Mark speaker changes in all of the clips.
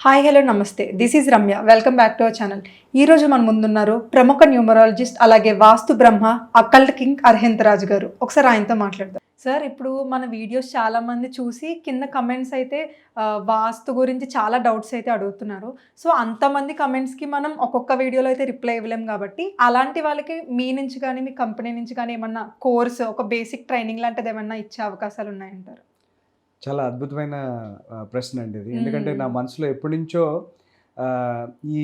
Speaker 1: Hi hello namaste. This is Ramya welcome back to our channel ఈ రోజు మన ముందున్నారు ప్రముఖ న్యూమరాలజిస్ట్ అలాగే వాస్తు బ్రహ్మ అక్కల్ట్ కింగ్ అర్హంత్ రాజు గారు. ఒకసారి ఆయనతో మాట్లాడదాం. సార్ ఇప్పుడు మన వీడియోస్ చాలామంది చూసి కింద కమెంట్స్ అయితే వాస్తు గురించి చాలా డౌట్స్ అయితే అడుగుతున్నారు. సో అంతమంది కమెంట్స్కి మనం ఒక్కొక్క వీడియోలో అయితే రిప్లై ఇవ్వలేం కాబట్టి అలాంటి వాళ్ళకి మీ నుంచి కానీ మీ కంపెనీ నుంచి కానీ ఏమన్నా కోర్స్ ఒక బేసిక్ ట్రైనింగ్ లాంటిది ఏమన్నా ఇచ్చే అవకాశాలు ఉన్నాయంటారు?
Speaker 2: చాలా అద్భుతమైన ప్రశ్న అండి ఇది. ఎందుకంటే నా మనసులో ఎప్పటి నుంచో ఈ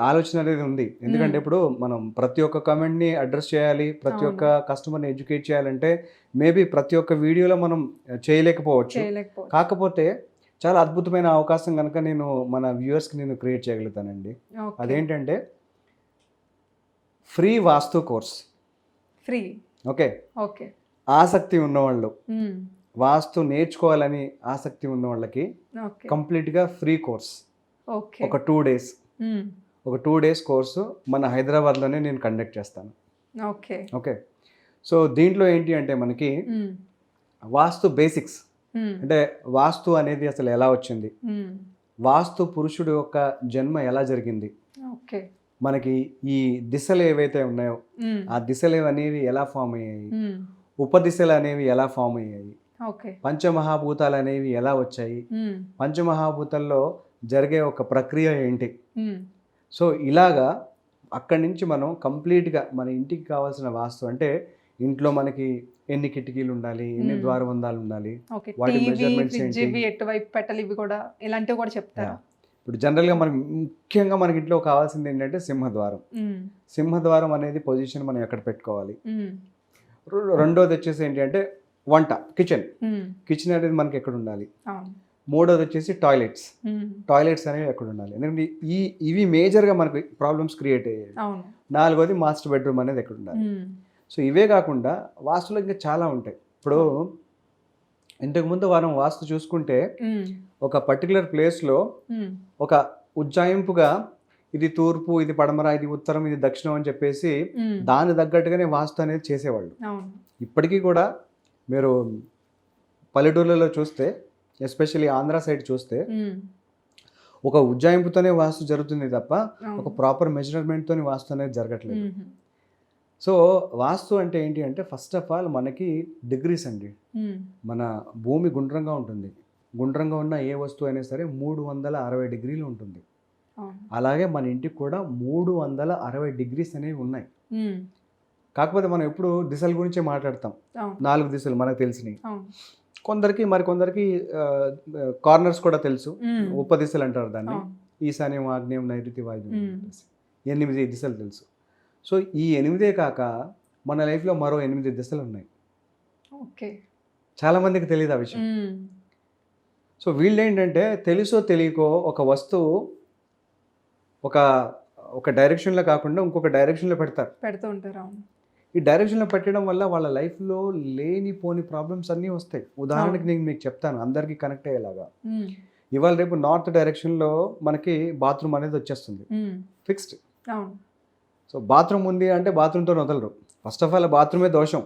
Speaker 2: ఆలోచన అనేది ఉంది. ఎందుకంటే. ఇప్పుడు మనం ప్రతి ఒక్క కమెంట్ని అడ్రస్ చేయాలి ప్రతి. ఒక్క కస్టమర్ని ఎడ్యుకేట్ చేయాలంటే మేబీ ప్రతి ఒక్క వీడియోలో మనం చేయలేకపోవచ్చు. కాకపోతే చాలా అద్భుతమైన అవకాశం కనుక నేను మన వ్యూవర్స్కి నేను క్రియేట్ చేయగలుగుతానండి. అదేంటంటే free vastu course.
Speaker 1: Free.
Speaker 2: Okay.
Speaker 1: Okay.
Speaker 2: ఆసక్తి ఉన్నవాళ్ళు. వాస్తు నేర్చుకోవాలని ఆసక్తి ఉన్న వాళ్ళకి కంప్లీట్గా ఫ్రీ కోర్స్.
Speaker 1: ఓకే.
Speaker 2: ఒక టూ డేస్. ఒక టూ డేస్ కోర్సు మన హైదరాబాద్లోనే నేను కండక్ట్ చేస్తాను.
Speaker 1: ఓకే.
Speaker 2: ఓకే. సో దీంట్లో ఏంటి అంటే మనకి. వాస్తు బేసిక్స్. అంటే వాస్తు అనేది అసలు ఎలా వచ్చింది. వాస్తు పురుషుడు యొక్క జన్మ ఎలా జరిగింది?
Speaker 1: ఓకే.
Speaker 2: మనకి ఈ దిశలు ఏవైతే ఉన్నాయో. ఆ దిశలు అనేవి ఎలా ఫామ్ అయ్యాయి. ఉపదిశలు అనేవి ఎలా ఫామ్ అయ్యాయి? పంచమహాభూతాలు అనేవి ఎలా వచ్చాయి. పంచమహాభూతాల్లో జరిగే ఒక ప్రక్రియ ఏంటి. సో ఇలాగా అక్కడి నుంచి మనం కంప్లీట్గా మన ఇంటికి కావాల్సిన వాస్తు అంటే ఇంట్లో మనకి ఎన్ని కిటికీలు ఉండాలి ఎన్ని. ద్వారబంధాలు ఉండాలి వాటి
Speaker 1: ఫ్రిడ్జ్
Speaker 2: ఏంటి?
Speaker 1: ఎటువైపు పెట్టాలి ఇవి కూడా ఇలాంటివి కూడా చెప్తారా
Speaker 2: ఇప్పుడు జనరల్గా మనకి ముఖ్యంగా మనకి ఇంట్లో కావాల్సింది ఏంటంటే సింహద్వారం. సింహద్వారం అనేది పొజిషన్ మనం ఎక్కడ పెట్టుకోవాలి రెండోది వచ్చేసి ఏంటి అంటే వంట కిచెన్. కిచెన్ అనేది మనకి ఎక్కడ ఉండాలి మూడోది వచ్చేసి టాయిలెట్స్. టాయిలెట్స్ అనేవి ఎక్కడ ఉండాలి ఎందుకంటే ఈ ఇవి మేజర్గా మనకి ప్రాబ్లమ్స్ క్రియేట్ అయ్యాయి నాలుగోది మాస్టర్ బెడ్రూమ్ అనేది ఎక్కడ ఉండాలి. సో ఇవే కాకుండా వాస్తులో ఇంకా చాలా ఉంటాయి ఇప్పుడు ఇంతకుముందు వారం వాస్తు చూసుకుంటే. ఒక పర్టికులర్ ప్లేస్లో. ఒక ఉజ్జాయింపుగా ఇది తూర్పు ఇది పడమర ఇది ఉత్తరం ఇది దక్షిణం అని చెప్పేసి. దాని తగ్గట్టుగానే వాస్తు అనేది చేసేవాళ్ళు ఇప్పటికీ కూడా మీరు పల్లెటూర్లలో చూస్తే ఎస్పెషల్లీ ఆంధ్ర సైడ్ చూస్తే. ఒక ఉజ్జాయింపుతోనే వాస్తు జరుగుతుంది తప్ప. ఒక ప్రాపర్ మెజర్మెంట్తోని వాస్తు అనేది జరగట్లేదు. సో వాస్తు అంటే ఏంటి అంటే ఫస్ట్ ఆఫ్ ఆల్ మనకి డిగ్రీస్ అండి. మన భూమి గుండ్రంగా ఉంటుంది గుండ్రంగా ఉన్న ఏ వస్తువు అయినా సరే మూడు వందల అరవై డిగ్రీలు ఉంటుంది అలాగే మన ఇంటికి కూడా మూడు వందల అరవై డిగ్రీస్ అనేవి ఉన్నాయి. కాకపోతే మనం ఎప్పుడు దిశల గురించే మాట్లాడతాం. నాలుగు దిశలు మనకు తెలిసినవి కొందరికి మరి కొందరికి కార్నర్స్ కూడా తెలుసు. ఉపదిశలు అంటారు దాన్ని. ఈశాన్యం ఆగ్నేయం నైరుతి వాయువ్యం. ఎనిమిది దిశలు తెలుసు. సో ఈ ఎనిమిదే కాక మన లైఫ్లో మరో ఎనిమిది దిశలు ఉన్నాయి.
Speaker 1: ఓకే.
Speaker 2: చాలామందికి తెలియదు ఆ విషయం. సో వీళ్ళు ఏంటంటే తెలుసో తెలియకో ఒక వస్తువు ఒక ఒక డైరెక్షన్లో కాకుండా ఇంకొక డైరెక్షన్లో పెడతారు.
Speaker 1: పెడుతూ ఉంటారు. అవును.
Speaker 2: ఈ డైరెక్షన్లో పెట్టడం వల్ల వాళ్ళ లైఫ్లో లేనిపోని ప్రాబ్లమ్స్ అన్నీ వస్తాయి. ఉదాహరణకి నేను మీకు చెప్తాను అందరికీ కనెక్ట్ అయ్యేలాగా. ఇవాళ రేపు నార్త్ డైరెక్షన్లో మనకి బాత్రూమ్ అనేది వచ్చేస్తుంది. ఫిక్స్డ్ సో బాత్రూమ్ ఉంది అంటే బాత్రూమ్తో వదలరు ఫస్ట్ ఆఫ్ ఆల్ బాత్రూమే దోషం.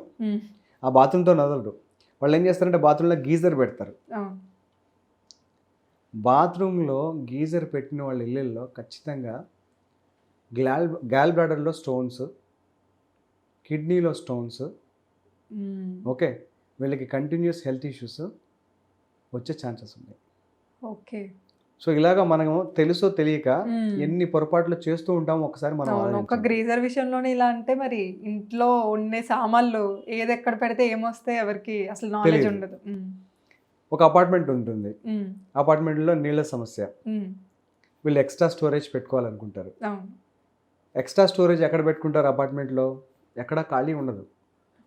Speaker 2: ఆ బాత్రూమ్తో వదలరు వాళ్ళు ఏం చేస్తారంటే బాత్రూంలో గీజర్ పెడతారు. బాత్రూంలో గీజర్ పెట్టిన వాళ్ళ ఇళ్ళల్లో ఖచ్చితంగా గ్లాల్ గ్యాల్ బ్లాడర్లో స్టోన్స్ కిడ్నీలో స్టోన్స్. ఓకే వీళ్ళకి కంటిన్యూస్ హెల్త్ ఇష్యూస్ వచ్చే ఛాన్సెస్ ఉన్నాయి
Speaker 1: ఓకే
Speaker 2: సో ఇలాగా మనము తెలుసో తెలియక. ఎన్ని పొరపాట్లు చేస్తూ ఉంటాం ఒకసారి మనం
Speaker 1: ఒక. గ్రీజర్ విషయంలోనే ఇలా అంటే మరి ఇంట్లో ఉండే సామాన్లు ఏది ఎక్కడ పెడితే ఏమొస్తాయి ఎవరికి అసలు నాలెడ్జ్. ఉండదు.
Speaker 2: ఒక అపార్ట్మెంట్ ఉంటుంది. అపార్ట్మెంట్లో నీళ్ళ సమస్య. వీళ్ళు ఎక్స్ట్రా స్టోరేజ్ పెట్టుకోవాలనుకుంటారు ఎక్స్ట్రా స్టోరేజ్ ఎక్కడ పెట్టుకుంటారు అపార్ట్మెంట్లో ఎక్కడ ఖాళీ ఉండదు.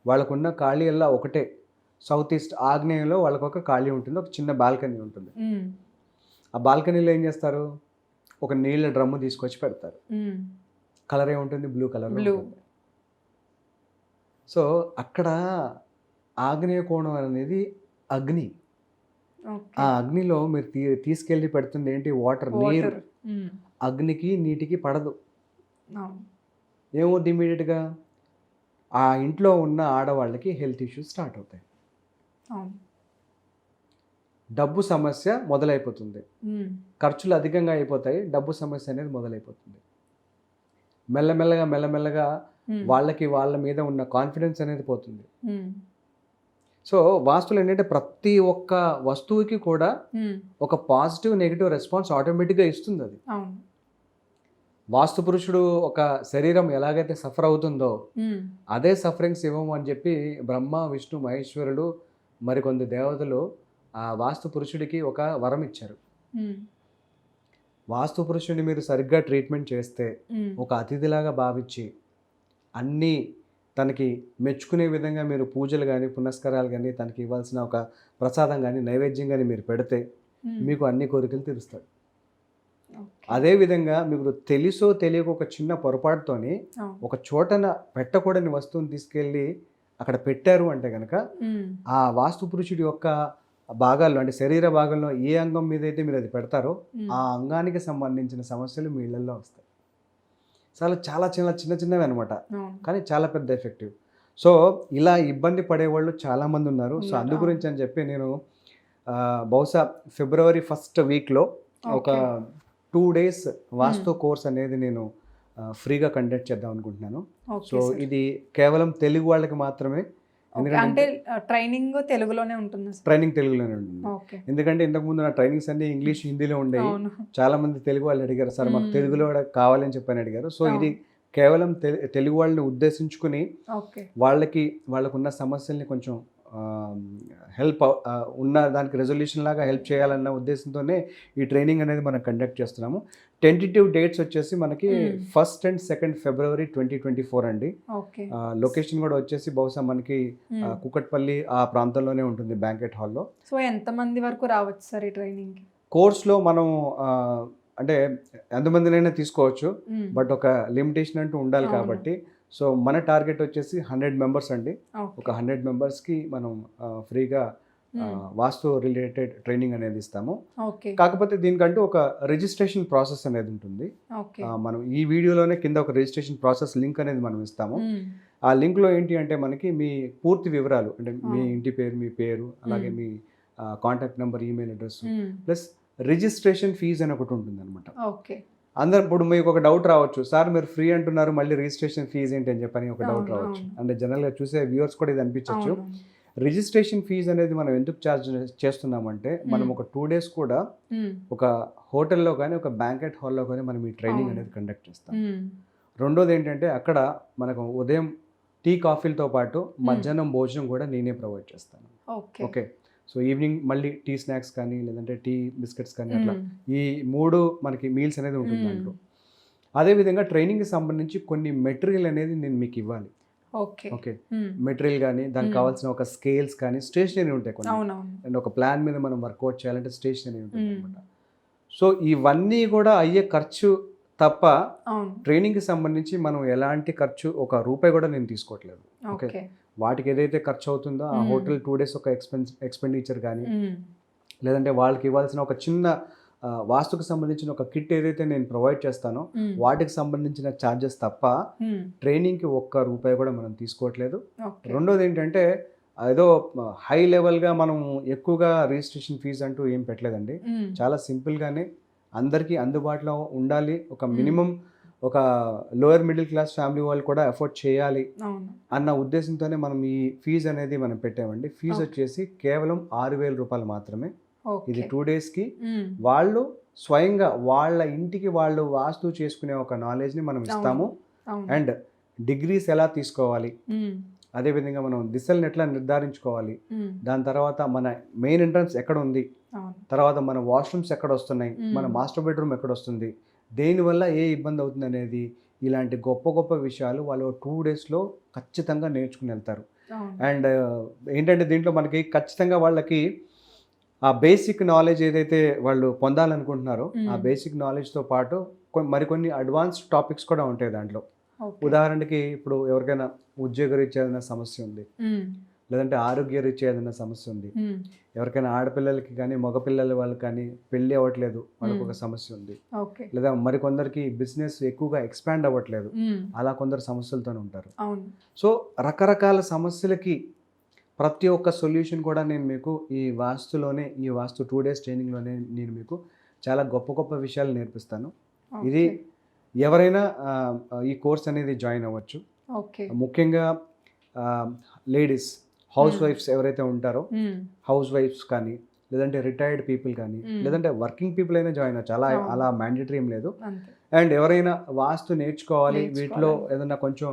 Speaker 2: వాళ్ళకున్న ఖాళీ అలా ఒకటే. సౌత్ ఈస్ట్ ఆగ్నేయంలో వాళ్ళకు ఒక ఖాళీ ఉంటుంది. ఒక చిన్న బాల్కనీ ఉంటుంది. ఆ బాల్కనీలో ఏం చేస్తారు? ఒక నీళ్ళ డ్రమ్ము తీసుకొచ్చి పెడతారు. కలర్ ఏముంటుంది బ్లూ కలర్. సో అక్కడ ఆగ్నేయ కోణం అనేది అగ్ని. ఆ అగ్నిలో మీరు తీ తీసుకెళ్ళి పెడుతుంది ఏంటి? వాటర్ నీరు. అగ్నికి నీటికి పడదు. ఏమవుద్ది ఇమీడియట్గా ఆ ఇంట్లో ఉన్న ఆడవాళ్ళకి హెల్త్ ఇష్యూస్ స్టార్ట్ అవుతాయి. డబ్బు సమస్య మొదలైపోతుంది. ఖర్చులు అధికంగా అయిపోతాయి. డబ్బు సమస్య అనేది మొదలైపోతుంది. మెల్లమెల్లగా మెల్లమెల్లగా వాళ్ళకి వాళ్ళ మీద ఉన్న కాన్ఫిడెన్స్ అనేది పోతుంది. సో వాస్తులు ఏంటంటే ప్రతి ఒక్క వస్తువుకి కూడా ఒక పాజిటివ్ నెగిటివ్ రెస్పాన్స్ ఆటోమేటిక్గా ఇస్తుంది అది.
Speaker 1: అవును.
Speaker 2: వాస్తు పురుషుడు ఒక శరీరం ఎలాగైతే సఫర్ అవుతుందో అదే సఫరింగ్స్ ఇవ్వము అని చెప్పి బ్రహ్మ విష్ణు మహేశ్వరుడు మరికొంది దేవతలు ఆ వాస్తు పురుషుడికి ఒక వరం ఇచ్చారు. వాస్తు పురుషుడిని మీరు సరిగ్గా ట్రీట్మెంట్ చేస్తే ఒక అతిథిలాగా భావించి అన్నీ తనకి మెచ్చుకునే విధంగా మీరు పూజలు కానీ పునస్కారాలు కానీ తనకి ఇవ్వాల్సిన ఒక ప్రసాదం కానీ నైవేద్యం కానీ మీరు పెడితే మీకు అన్ని కోరికలు తీరుస్తాడు. అదేవిధంగా మీకు తెలుసో తెలియక ఒక చిన్న పొరపాటుతోని
Speaker 1: అవును.
Speaker 2: ఒక చోటన పెట్టకూడని వస్తువుని తీసుకెళ్ళి అక్కడ పెట్టారు అంటే కనుక ఆ వాస్తు పురుషుడి యొక్క భాగాల్లో అంటే శరీర భాగంలో ఏ అంగం మీద అయితే మీరు అది పెడతారో ఆ అంగానికి సంబంధించిన సమస్యలు మీ ఇళ్ళల్లో వస్తాయి. చాలా చాలా చిన్న చిన్న చిన్నవి అనమాట. కానీ చాలా పెద్ద ఎఫెక్టివ్. సో ఇలా ఇబ్బంది పడేవాళ్ళు చాలామంది ఉన్నారు. సో అందు గురించి అని చెప్పి నేను బహుశా ఫిబ్రవరి ఫస్ట్ వీక్లో ఒక. టూ డేస్ వాస్తు కోర్స్ అనేది నేను ఫ్రీగా కండక్ట్ చేద్దాం అనుకుంటున్నాను. సో. ఇది కేవలం తెలుగు వాళ్ళకి మాత్రమే.
Speaker 1: అంటే ట్రైనింగ్ తెలుగులోనే ఉంటుంది
Speaker 2: ట్రైనింగ్ తెలుగులోనే ఉంటుంది. ఎందుకంటే ఇంతకుముందు నా ట్రైనింగ్స్ అన్ని ఇంగ్లీష్ హిందీలో ఉండేవి. చాలా మంది తెలుగు వాళ్ళు అడిగారు సార్ మాకు
Speaker 1: మ్మ్.
Speaker 2: తెలుగులో కావాలని చెప్పని అడిగారు. సో ఇది. కేవలం తెలుగు వాళ్ళని ఉద్దేశించుకుని వాళ్ళకి వాళ్ళకున్న సమస్యల్ని కొంచెం హెల్ప్ ఉన్న దానికి రెజల్యూషన్ లాగా హెల్ప్ చేయాలన్న ఉద్దేశంతోనే ఈ ట్రైనింగ్ అనేది మనం కండక్ట్ చేస్తున్నాము. టెంటేటివ్ డేట్స్ వచ్చేసి మనకి. First and second February twenty twenty four అండి. లొకేషన్ కూడా వచ్చేసి బహుశా మనకి ఆ,
Speaker 1: ఉమ్.
Speaker 2: కుకట్పల్లి ఆ ప్రాంతంలోనే ఉంటుంది బ్యాంకెట్ హాల్లో
Speaker 1: సో ఎంత మంది వరకు రావచ్చు సార్ ఈ ట్రైనింగ్
Speaker 2: కోర్స్లో మనం అంటే ఎంతమందినైనా తీసుకోవచ్చు. బట్ ఒక లిమిటేషన్ అంటూ ఉండాలి. కాబట్టి సో మన టార్గెట్ వచ్చేసి హండ్రెడ్ మెంబర్స్ అండి. ఒక హండ్రెడ్ మెంబర్స్కి మనం ఫ్రీగా వాస్తు రిలేటెడ్ ట్రైనింగ్ అనేది ఇస్తాము. కాకపోతే దీనికంటూ ఒక రిజిస్ట్రేషన్ ప్రాసెస్ అనేది ఉంటుంది. మనం ఈ వీడియోలోనే కింద ఒక రిజిస్ట్రేషన్ ప్రాసెస్ లింక్ అనేది మనం ఇస్తాము. ఆ లింక్లో ఏంటి అంటే మనకి మీ పూర్తి వివరాలు అంటే మీ. ఇంటి పేరు మీ పేరు అలాగే. మీ contact number email address plus registration fees అని ఒకటి ఉంటుంది అనమాట
Speaker 1: ఓకే.
Speaker 2: అందరు ఇప్పుడు మీకు ఒక డౌట్ రావచ్చు. సార్ మీరు ఫ్రీ అంటున్నారు మళ్ళీ రిజిస్ట్రేషన్ ఫీజ్ ఏంటి? అని చెప్పని ఒక డౌట్ రావచ్చు. అంటే జనరల్గా చూసే వ్యూవర్స్ కూడా ఇది అనిపించవచ్చు రిజిస్ట్రేషన్ ఫీజ్ అనేది మనం ఎందుకు ఛార్జ్ చేస్తున్నామంటే మనం. ఒక టూ డేస్ కూడా ఒక హోటల్లో కానీ ఒక బ్యాంకెట్ హాల్లో కానీ మనం ఈ ట్రైనింగ్. అనేది కండక్ట్ చేస్తాం. రెండోది ఏంటంటే అక్కడ మనకు ఉదయం టీ కాఫీలతో పాటు మధ్యాహ్నం భోజనం కూడా నేనే ప్రొవైడ్ చేస్తాను.
Speaker 1: ఓకే?
Speaker 2: సో ఈవినింగ్ మళ్ళీ టీ స్నాక్స్ కానీ లేదంటే టీ బిస్కెట్స్ కానీ అట్లా ఈ మూడు మనకి మీల్స్ అనేది ఉంటుంది దాంట్లో. అదేవిధంగా ట్రైనింగ్కి సంబంధించి కొన్ని మెటీరియల్ అనేది నేను మీకు ఇవ్వాలి.
Speaker 1: ఓకే.
Speaker 2: ఓకే. మెటీరియల్ కానీ దానికి. కావాల్సిన ఒక స్కేల్స్ కానీ స్టేషనరీ ఉంటాయి కొన్ని. అండ్ ఒక ప్లాన్ మీద మనం వర్కౌట్ చేయాలంటే స్టేషనరీ ఉంటుంది. అనమాట సో ఇవన్నీ కూడా అయ్యే ఖర్చు తప్ప ట్రైనింగ్కి సంబంధించి మనం ఎలాంటి ఖర్చు ఒక రూపాయి కూడా నేను తీసుకోవట్లేదు. ఓకే. వాటికి ఏదైతే ఖర్చు అవుతుందో ఆ. హోటల్ టూ డేస్ ఒక ఎక్స్పెన్స్ ఎక్స్పెండిచర్ కానీ లేదంటే వాళ్ళకి ఇవ్వాల్సిన ఒక చిన్న వాస్తుకు సంబంధించిన ఒక కిట్ ఏదైతే నేను ప్రొవైడ్ చేస్తానో వాటికి సంబంధించిన ఛార్జెస్ తప్ప ట్రైనింగ్కి ఒక్క రూపాయి కూడా మనం తీసుకోవట్లేదు. రెండోది ఏంటంటే ఏదో హై లెవెల్గా మనం ఎక్కువగా రిజిస్ట్రేషన్ ఫీజు అంటూ ఏం పెట్టలేదండి. చాలా సింపుల్గానే అందరికీ అందుబాటులో ఉండాలి. ఒక. మినిమం ఒక లోయర్ మిడిల్ క్లాస్ ఫ్యామిలీ వాళ్ళు కూడా ఎఫోర్డ్ చేయాలి అన్న ఉద్దేశంతోనే మనం ఈ ఫీజు అనేది మనం పెట్టామండి. ఫీజు. వచ్చేసి కేవలం ఆరు వేల రూపాయలు మాత్రమే. ఇది టూ డేస్కి వాళ్ళు స్వయంగా వాళ్ళ ఇంటికి వాళ్ళు వాస్తు చేసుకునే ఒక నాలెడ్జ్ని మనం ఇస్తాము. అండ్ డిగ్రీస్ ఎలా తీసుకోవాలి? అదేవిధంగా మనం దిశలను ఎట్లా నిర్ధారించుకోవాలి? దాని తర్వాత మన మెయిన్ ఎంట్రన్స్ ఎక్కడ ఉంది? తర్వాత మన వాష్రూమ్స్ ఎక్కడ వస్తున్నాయి. మన మాస్టర్ బెడ్రూమ్ ఎక్కడ వస్తుంది? దేనివల్ల ఏ ఇబ్బంది అవుతుంది అనేది ఇలాంటి గొప్ప గొప్ప విషయాలు వాళ్ళు టూ డేస్లో ఖచ్చితంగా నేర్చుకుని వెళ్తారు. అండ్ ఏంటంటే దీంట్లో మనకి ఖచ్చితంగా వాళ్ళకి ఆ బేసిక్ నాలెడ్జ్ ఏదైతే వాళ్ళు పొందాలనుకుంటున్నారో ఆ. బేసిక్ నాలెడ్జ్తో పాటు మరికొన్ని అడ్వాన్స్డ్ టాపిక్స్ కూడా ఉంటాయి దాంట్లో. ఉదాహరణకి ఇప్పుడు ఎవరికైనా ఉద్యోగ రీత్యా సమస్య ఉంది. లేదంటే ఆరోగ్య రీత్యా ఏదైనా సమస్య ఉంది. ఎవరికైనా ఆడపిల్లలకి కానీ మగపిల్లల వాళ్ళకి కానీ పెళ్ళి అవ్వట్లేదు. వాళ్ళకి ఒక. సమస్య ఉంది.
Speaker 1: ఓకే.
Speaker 2: లేదా మరికొందరికి బిజినెస్ ఎక్కువగా ఎక్స్పాండ్ అవ్వట్లేదు. అలా కొందరు సమస్యలతో ఉంటారు. సో రకరకాల సమస్యలకి ప్రతి ఒక్క సొల్యూషన్ కూడా నేను మీకు ఈ వాస్తులోనే ఈ వాస్తు టూ డేస్ ట్రైనింగ్లోనే నేను మీకు చాలా గొప్ప గొప్ప విషయాలు నేర్పిస్తాను. ఇది ఎవరైనా ఈ కోర్స్ అనేది జాయిన్ అవ్వచ్చు.
Speaker 1: ఓకే.
Speaker 2: ముఖ్యంగా లేడీస్. House
Speaker 1: Hmm.
Speaker 2: వైఫ్స్ ఎవరైతే ఉంటారో హౌస్ వైఫ్స్ కానీ లేదంటే రిటైర్డ్ పీపుల్ కానీ
Speaker 1: Hmm.
Speaker 2: లేదంటే వర్కింగ్ పీపుల్ అయినా జాయిన్ అవ్వచ్చు అలా. అలా మ్యాండేటరీ ఏం లేదు అండ్ ఎవరైనా వాస్తు నేర్చుకోవాలి. వీటిలో ఏదైనా కొంచెం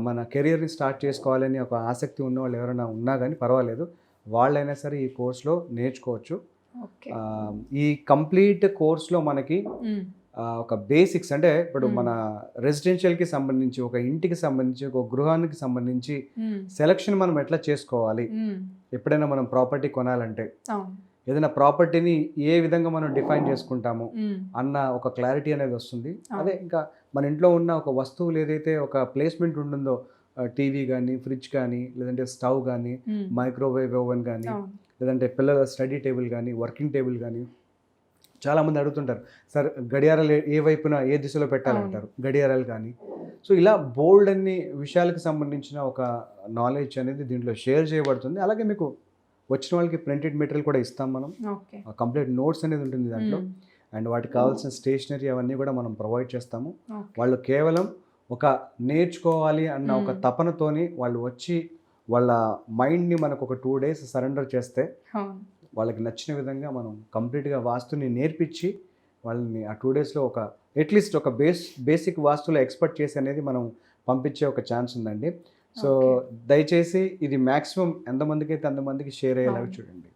Speaker 2: మన కెరియర్ని స్టార్ట్ చేసుకోవాలని ఒక ఆసక్తి ఉన్న వాళ్ళు ఎవరైనా ఉన్నా కానీ పర్వాలేదు వాళ్ళైనా సరే ఈ కోర్స్లో నేర్చుకోవచ్చు ఈ కంప్లీట్ కోర్స్లో మనకి ఒక బేసిక్స్ అంటే ఇప్పుడు. మన రెసిడెన్షియల్కి సంబంధించి ఒక ఇంటికి సంబంధించి ఒక గృహానికి సంబంధించి సెలక్షన్ మనం ఎట్లా చేసుకోవాలి? ఎప్పుడైనా మనం ప్రాపర్టీ కొనాలంటే ఏదైనా ప్రాపర్టీని ఏ విధంగా మనం డిఫైన్ చేసుకుంటాము అన్న ఒక క్లారిటీ అనేది వస్తుంది. అదే ఇంకా మన ఇంట్లో ఉన్న ఒక వస్తువులు ఏదైతే ఒక ప్లేస్మెంట్ ఉంటుందో టీవీ కానీ ఫ్రిడ్జ్ కానీ లేదంటే స్టవ్ కానీ మైక్రోవేవ్ ఓవెన్ కానీ లేదంటే పిల్లల స్టడీ టేబుల్ కానీ వర్కింగ్ టేబుల్ కానీ చాలామంది అడుగుతుంటారు సార్ గడియారాలు ఏ- వైపున ఏ దిశలో పెట్టాలంటారు? గడియారాలు కానీ. సో ఇలా బోల్డ్ అన్ని విషయాలకు సంబంధించిన ఒక నాలెడ్జ్ అనేది దీంట్లో షేర్ చేయబడుతుంది. అలాగే మీకు వచ్చిన వాళ్ళకి ప్రింటెడ్ మెటీరియల్ కూడా ఇస్తాం మనం. కంప్లీట్ నోట్స్ అనేది ఉంటుంది దాంట్లో. అండ్ వాటికి కావాల్సిన స్టేషనరీ అవన్నీ కూడా మనం ప్రొవైడ్ చేస్తాము. వాళ్ళు కేవలం ఒక నేర్చుకోవాలి అన్న ఒక. తపనతోని వాళ్ళు వచ్చి వాళ్ళ మైండ్ని మనకు ఒక టూ డేస్ సరెండర్ చేస్తే వాళ్ళకి నచ్చిన విధంగా మనం కంప్లీట్గా వాస్తుని నేర్పించి వాళ్ళని ఆ టూ డేస్లో ఒక అట్లీస్ట్ ఒక బేస్ బేసిక్ వాస్తులో ఎక్స్పర్ట్ చేసి అనేది మనం పంపించే ఒక ఛాన్స్ ఉందండి సో. దయచేసి ఇది మ్యాక్సిమం ఎంతమందికి అయితే అంతమందికి షేర్ అయ్యేలాగా. చూడండి